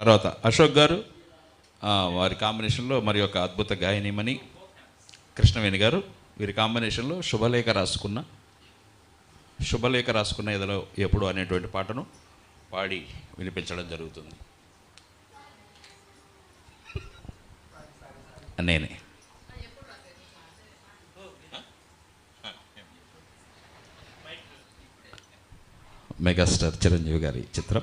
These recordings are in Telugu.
తర్వాత అశోక్ గారు వారి కాంబినేషన్లో మరి ఒక అద్భుత గాయనిమని కృష్ణవేణి గారు. వీరి కాంబినేషన్లో శుభలేఖ రాసుకున్న శుభలేఖ రాసుకున్న ఎదలో ఎప్పుడు అనేటువంటి పాటను పాడి వినిపించడం జరుగుతుంది. నేనే. మెగాస్టార్ చిరంజీవి గారి చిత్రం.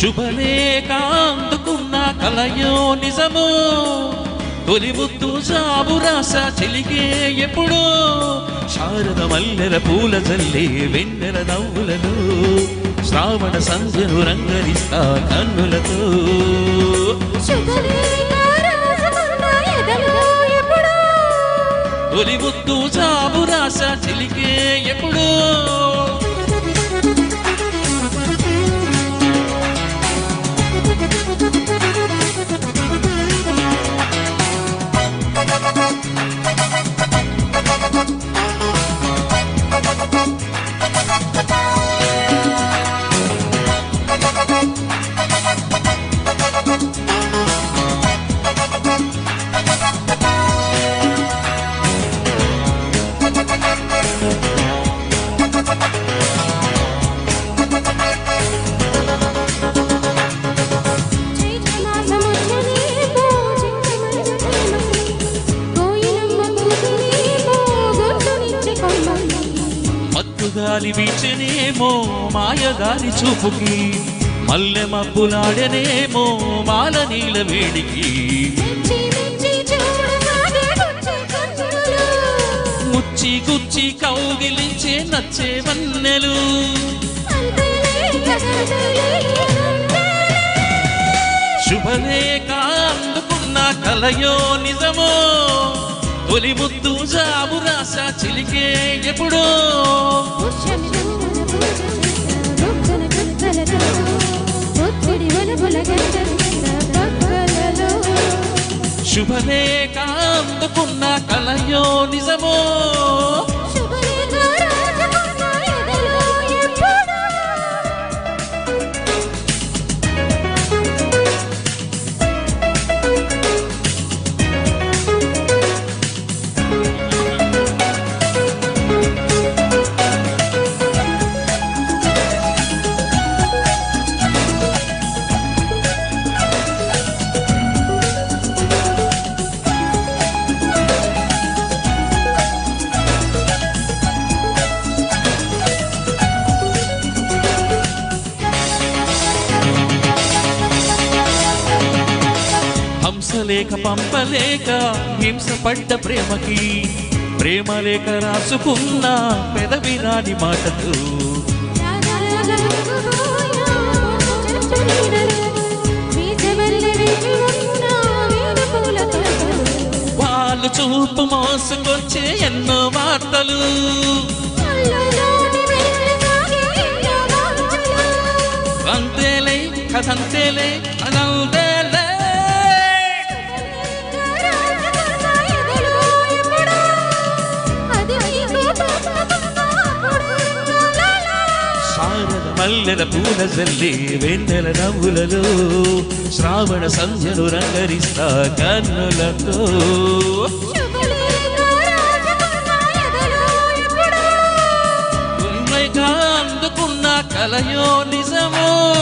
శుభలేఖ అందుకున్న కలయో నిజము? తొలి ముద్దు జాబు రాస చెలిగే ఎప్పుడు? శారద మల్లెల పూల జల్లే వెన్నెల నవ్వులను శ్రావణ సంధ్యను రంగరిస్తా కన్నులతో. తొలి ముద్దు జాబు రాస చెలిగే ఎప్పుడు? మత్తుగాలి వీచనేమో మాయగాలి చూపుకి. మల్లె మబ్బులాడనేమో మాల నీల వేడికి. ముచ్చి గుచ్చి కౌగిలించే నచ్చే వన్నెలు. శుభలేఖ అందుకున్న కలయో నిజమో. తొలి ముద్దు జాబు రాస చిలికే ఎప్పుడో. శుభలేఖ అందుకున్న కలయో నిజమో. హంసలేక పంపలేక హింస పడ్డ ప్రేమకి ప్రేమ లేక రాసుకున్న పెదవి రాని మాటలు. వాళ్ళు చూపు మోసుకొచ్చే ఎన్నో వార్తలు. అంతేలే కథంతేలే అదంతేలే మల్లెల పూల జల్లి వెన్నెల నవ్వులలో శ్రావణ సంధ్యను రంగరిస్తా కన్నులతో. అందుకున్న కలయో నిజమో.